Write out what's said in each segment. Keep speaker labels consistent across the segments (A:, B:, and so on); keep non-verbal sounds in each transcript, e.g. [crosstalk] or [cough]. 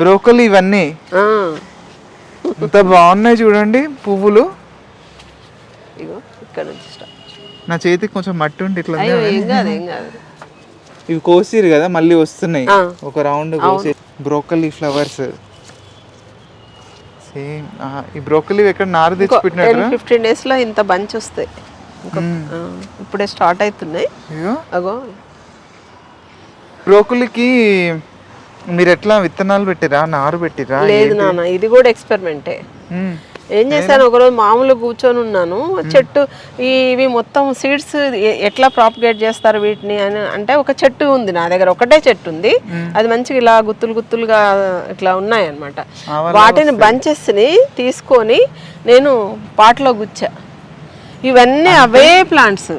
A: Broccoli ఇవన్నీ. ఎంత బాగున్నాయి చూడండి పువ్వులు.
B: ఇగో ఇక్కడ
A: నా చేతికి కొంచెం మట్టి ఉంటే ఇట్లా ఇవి కోసిరు కదా మళ్ళీ వస్తున్నాయి. ఒక రౌండ్ కోసి. Broccoli flowers. సేమ్ ఈ బ్రోకలీ ఎక్కడ నారు తెచ్చి
B: టెన్
A: పెట్టినట్టు
B: ఫిఫ్టీన్ డేస్లో ఇంత బంచ్ వస్తాయి. ఇప్పుడే స్టార్ట్ అవుతున్నాయి. అగో.
A: బ్రోకలీకి మీరు ఎట్లా విత్తనాలు పెట్టిరా? నారు పెట్టిరా?
B: లేదు నాన్న ఇది కూడా ఎక్స్పెరిమెంటే. ఏం. చేశాను ఒకరోజు మామూలు కూర్చొని ఉన్నాను. చెట్టు ఇవి మొత్తం సీడ్స్ ఎట్లా ప్రాపగేట్ చేస్తారు వీటిని అని అంటే ఒక చెట్టు ఉంది నా దగ్గర ఒకటే చెట్టు ఉంది. అది మంచిగా ఇలా గుత్తులు గుత్తులుగా ఇట్లా ఉన్నాయి అనమాట వాటిని బంచెస్ని తీసుకొని నేను పాటలో గుచ్చా. ఇవన్నీ అవే ప్లాంట్స్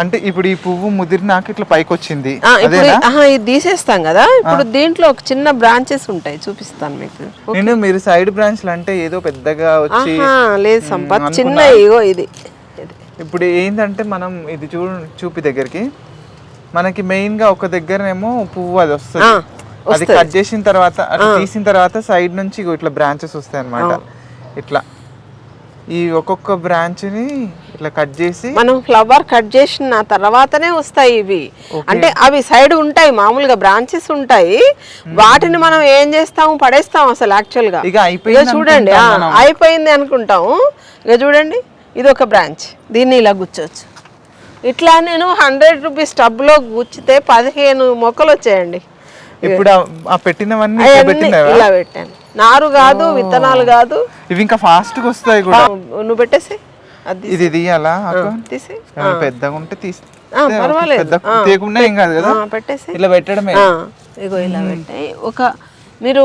A: అంటే ఇప్పుడు ఈ పువ్వు ముదిరినాక ఇట్లా పైకి వచ్చింది
B: ఇది తీసేస్తాం కదా? ఇప్పుడు దీంట్లో ఒక చిన్న బ్రాంచెస్ ఉంటాయి చూపిస్తాను మీకు.
A: నేను మీరు సైడ్ బ్రాంచ్లు అంటే ఏదో పెద్దగా వచ్చి
B: లేదు సంపత్ చిన్న ఇగో ఇది.
A: ఇప్పుడు ఏంటంటే మనం ఇది చూ చూపి దగ్గరికి. మనకి మెయిన్గా ఒక దగ్గరనేమో పువ్వు అది వస్తుంది. అది కట్ చేసిన తర్వాత అట్లా తీసిన తర్వాత సైడ్ నుంచి ఇట్లా బ్రాంచెస్ వస్తాయి అన్నమాట ఇట్లా. ఈ ఒక్కొక్క బ్రాంచ్ని ఇట్లా కట్ చేసి
B: మనం ఫ్లవర్ కట్ చేసిన తర్వాతనే వస్తాయి ఇవి. అంటే అవి సైడ్ ఉంటాయి మామూలుగా బ్రాంచెస్ ఉంటాయి. వాటిని మనం ఏం చేస్తాము పడేస్తాం అసలు యాక్చువల్గా.
A: ఇక
B: చూడండి అయిపోయింది అనుకుంటాము. ఇక చూడండి ఇది ఒక బ్రాంచ్. దీన్ని ఇలా గుచ్చవచ్చు ఇట్లా నేను హండ్రెడ్ రూపీస్ టబ్లో గుచ్చితే పదిహేను మొక్కలు వచ్చాయండి.
A: ఇప్పుడు ఆ- పెట్టినవన్నీ
B: ఇలా పెట్టాను. నారు కాదు విత్తనాలు కాదు.
A: ఇవి ఇంకా ఫాస్ట్గా వస్తాయి కూడా.
B: నువ్వు పెట్టేసి
A: ఇది తీయాలా?
B: తీసి
A: పెద్దగా ఉంటే తీసి
B: ఆ, పర్వాలేదు.
A: పెద్ద తీయకుండా ఏం కాదు కదా?
B: ఆ, పెట్టేసి
A: ఇట్లా పెట్టడమే.
B: ఇగో ఇలా పెట్టాయి. ఒక మీరు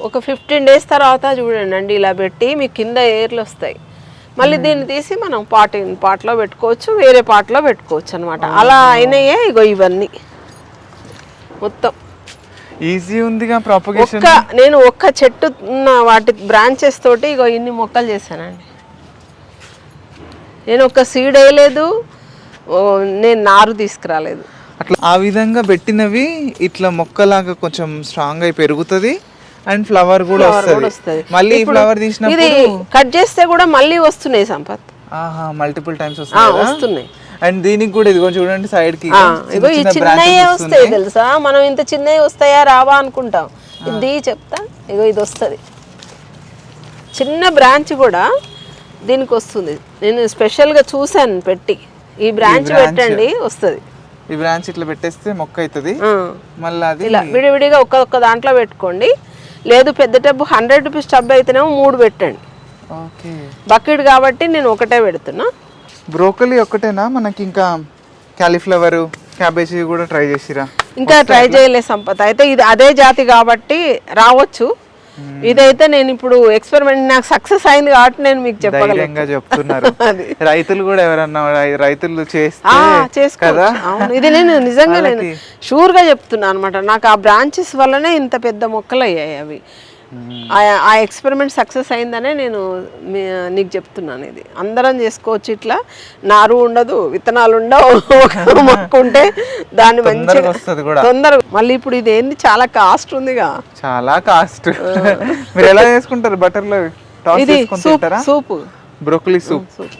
B: ఒక ఫిఫ్టీన్ డేస్ తర్వాత చూడండి అండి ఇలా పెట్టి మీకు కింద ఏర్లు వస్తాయి. మళ్ళీ దీన్ని తీసి మనం పాట్ పాట్లో పెట్టుకోవచ్చు వేరే పాట్లో పెట్టుకోవచ్చు అనమాట అలా అయినాయే ఇగో ఇవన్నీ. మొత్తం.
A: ఈజీ ఉందిగా ప్రాపగేషన్
B: ఒక్క నేను ఒక్క చెట్టు ఉన్న వాటి బ్రాంచెస్ తోటి ఇగో ఇన్ని మొక్కలు చేశానండి. నేను ఒక సీడ్ వేయలేదు నేను నారు తీసుకురాలేదు.
A: అట్లా ఆ విధంగా పెట్టినవి ఇట్లా మొక్కలాగా కొంచెం స్ట్రాంగ్ అయి పెరుగుతుంది అండ్ ఫ్లవర్ కూడా వస్తుంది. మళ్ళీ ఫ్లవర్
B: ఇది
A: తీసినప్పుడు
B: కట్ చేస్తే కూడా మళ్ళీ వస్తున్నాయి సంపత్.
A: ఆహా మల్టిపుల్ టైమ్స్ వస్తుంది
B: వస్తున్నాయి?
A: అండ్ దీనికి కూడా ఇదిగో చూడండి
B: సైడ్కి ఇగో ఈ చిన్నయే వస్తాయి తెలుసా? మనం ఇంత చిన్నవి వస్తాయా? రావా అనుకుంటాం. ఇది చెప్తా. ఇగో ఇది వస్తుంది. చిన్న బ్రాంచ్ కూడా దీనికి వస్తుంది నేను స్పెషల్గా చూశాను పెట్టి. ఈ బ్రాంచ్ పెట్టండి వస్తుంది.
A: ఈ బ్రాంచ్ ఇట్లా పెట్టేస్తే మొక్క అవుతుంది మళ్ళీ అది
B: ఇలా విడివిడిగా ఒక్క ఒక్క దాంట్లో పెట్టుకోండి. లేదు పెద్ద టబ్బు హండ్రెడ్ రూపీస్ టబ్ అయితేనేమో మూడు పెట్టండి.
A: ఓకే.
B: బకెట్ కాబట్టి నేను ఒకటే పెడుతున్నా.
A: బ్రోకలీ ఒక్కటేనా? మనకి ఇంకా క్యాలీఫ్లవర్ క్యాబేజీ కూడా ట్రై చేసిరా?
B: ఇంకా ట్రై చేయలే సంపత్. అయితే ఇది అదే జాతి కాబట్టి రావచ్చు. ఇదైతే నేను ఇప్పుడు ఎక్స్పెరిమెంట్ నాకు సక్సెస్ అయింది కాబట్టి నేను మీకు చెప్పగలను.
A: చెప్తున్నారు. [laughs] రైతులు కూడా ఎవరన్నా రైతులు
B: ఆ,
A: చేస్తే
B: అవును. ఇది నేను నిజంగా నేను షూర్గా చెప్తున్నా అనమాట నాకు ఆ బ్రాంచెస్ వల్లనే ఇంత పెద్ద మొక్కలు అయ్యాయి అవి. ఆ- ఎక్స్పెరిమెంట్ సక్సెస్ అయిందనే నేను నీకు చెప్తున్నాను ఇది. అందరం చేసుకోవచ్చు ఇట్లా. నారు ఉండదు విత్తనాలు ఉండవు ఒక మొక్క ఉంటే దాన్ని మంచిగా తొందరగా. మళ్ళీ ఇప్పుడు ఇది ఏంది? చాలా కాస్ట్ ఉందిగా.
A: చాలా కాస్ట్ మీరు ఎలా చేసుకుంటారు బటర్లో టాస్
B: ఇది సూప్
A: బ్రోకలీ సూప్.
B: సూప్.